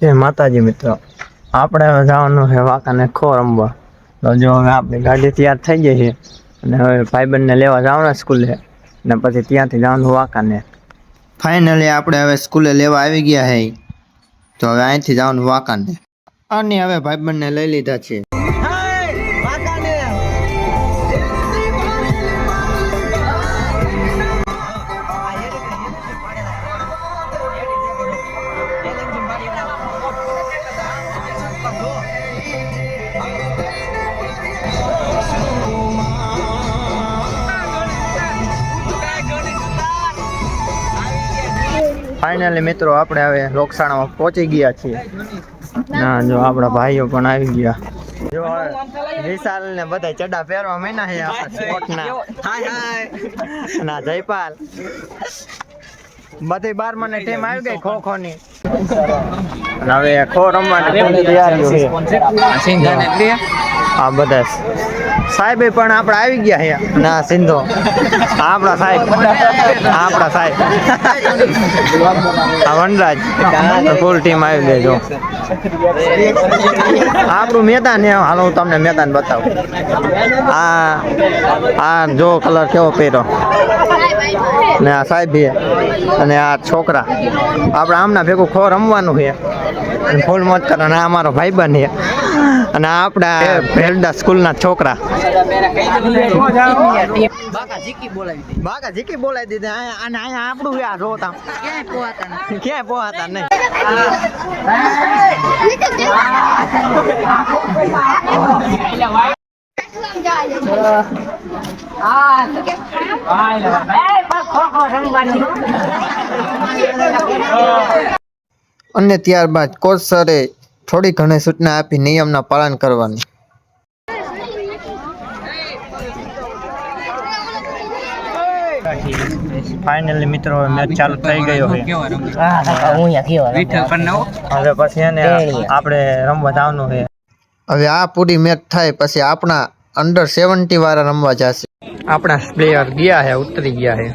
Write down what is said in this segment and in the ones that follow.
જય માતાજી મિત્રો. આપણે હવે જવાનું છે વાંકાને ખો રમવા. તો જો હવે આપણી ગાડી તૈયાર થઈ ગઈ છે અને હવે ભાઈબંધને લેવા જવાના સ્કૂલે. ને પછી ત્યાંથી જવાનું વાંકાને ફાઇનલી આપણે હવે સ્કૂલે લેવા આવી ગયા છે. તો હવે અહીંથી જવાનું વાંકાને અને હવે ભાઈબંધને લઈ લીધા છે. ફાઇનલી મિત્રો આપણે હવે લોકસાણામાં પહોંચી ગયા છીએ ના જો આપણા ભાઈઓ પણ આવી ગયા જો વિશાલ ને બધા ચડા પહેરવા મહિના છે ના જયપાલ બધી બાર મને ટીમ આવી ગઈ ખો ખો ની હવે ખો રમવાની છે આ બધા સાહેબ પણ આપણે આવી ગયા છે ના સિંધો. આપણા સાહેબ. આપણા સાહેબ. આ વનરાજ. ફૂલ ટીમ આવી ગઈ જો. આપણું મેદાન એ હાલો હું તમને મેદાન બતાવું. આ આ જો કલર કેવો પહેરો ને આ સાહેબ અને આ છોકરા. આપણે આમના ભેગું ખો રમવાનું છે. ફૂલ મોજ અને આ અમારો ભાઈબંધ છે. અને આપણા ભેલડા સ્કૂલના છોકરા. બાકા જીકી બોલાવી દીધા. અને અહીંયા આપણું આ જોતા. ક્યાંય પોહાતા નહીં. અને ત્યારબાદ કોચ સરે થોડી ઘણી સૂચના આપી નિયમના પાલન કરવાની. ફાઇનલી મિત્રો મેચ ચાલુ થઈ ગયો છે. હવે પછી એને આપણે રમવા જવાનું છે. હવે આ પૂરી મેચ થાય પછી આપણા અંડર સેવન્ટી વાળા રમવા જશે. આપણા પ્લેયર ગયા છે ઉતરી ગયા છે.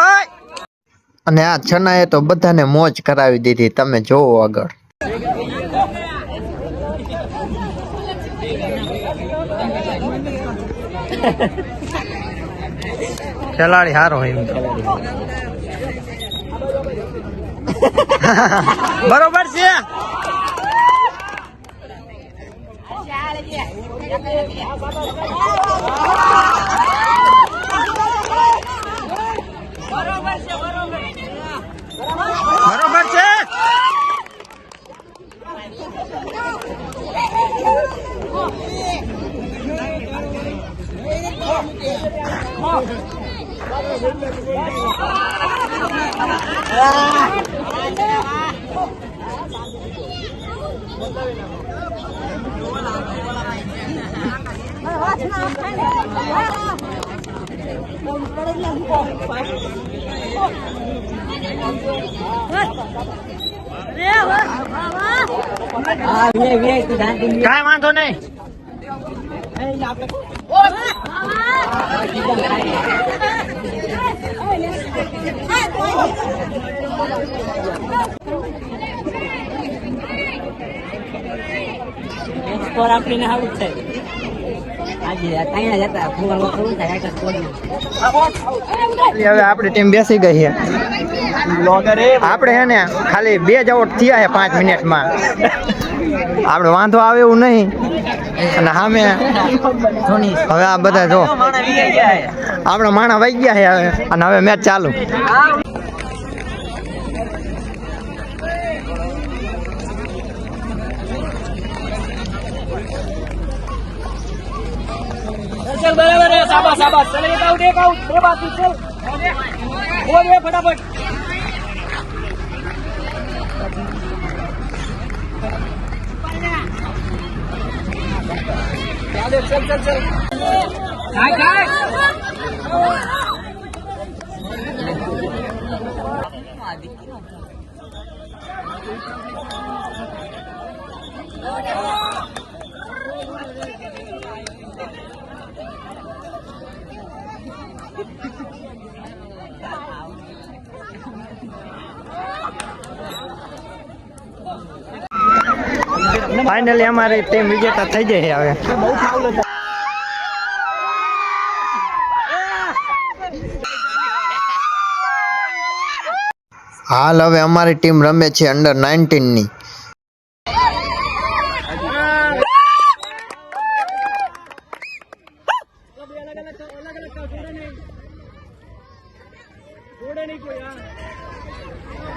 ઓય! અને આ છનાએ તો બધાને મોજ કરાવી દીધી, તમે જોવો આગળ. ખેલાડી હારો હોય બરોબર છે. બરોબર છે કાંઈ વાંધો નહીં સ્કોર આપીને આવું હવે આપણી ટીમ બેસી ગઈ છે. આપણે હે ને ખાલી બે જ આઉટ થયા છે પાંચ મિનિટમાં આપણે વાંધો આવે એવું નહીં. અને સામે હવે આ બધા જો આપણા માણા વાઈ ગયા છે હવે. અને હવે મેચ ચાલુ. ફટાફટ ચાલે ચાલ ચાલ ચાલ. જાય જાય આ દીકરી ફાઇનલી અમારી ટીમ વિજેતા થઈ ગઈ હવે. હાલ હવે અમારી ટીમ રમે છે અંડર નાઇન્ટીનની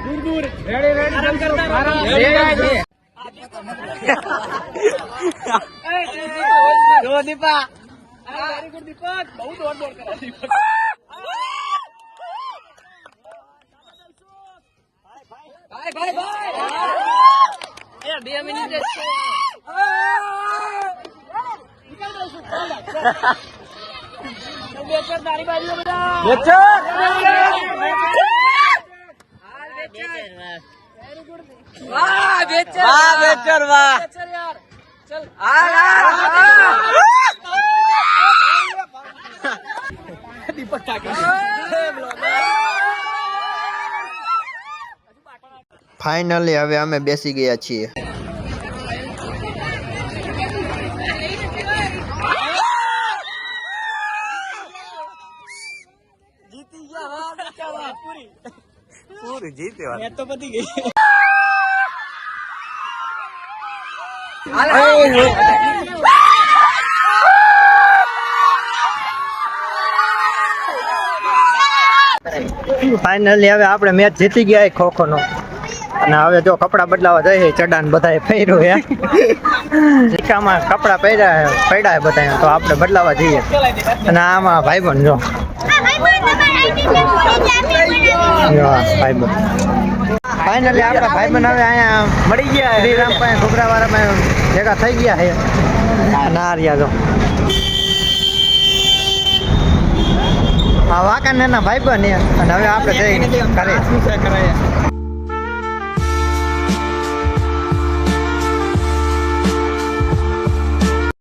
દૂર દૂર. રેડી રેડી કરતા જો દીપા વેરી ગુડ દીપક બહુ દોડ દોડ કરે દીપક ભાઈ ભાઈ ભાઈ બે મિનિટ વાહ બેચર વાહ બેચર વાહ યાર ચલ દીપક ઠાકર ફાઇનલી હવે અમે બેસી ગયા છીએ. જીતી ગયા વાહ બેચર વાહ. પૂરી. પૂરું જીત્યો મેચ તો પતી ગઈ. ફાઇનલી હવે આપણે મેચ જીતી ગયા ખો ખો નો અને હવે જો કપડા બદલાવા જઈએ ચડાન બધા પહેર્યું હે સિક્કામાં કપડા પહેર્યા પડ્યા બધા તો આપણે બદલાવા જઈએ. અને આમાં ભાઈ જો. જો ભાઈ ભાઈબંધ. ફાઇનલી આપણા ભાઈબંધ હવે અહીંયા મળી ગયા શ્રીરામ પાસે ઘુઘરાવાળામાં ભેગા થઈ ગયા છે. ના રહ્યા જો. આ વાકાને ના ભાઈ બન અને હવે આપણે જઈ ઘરે.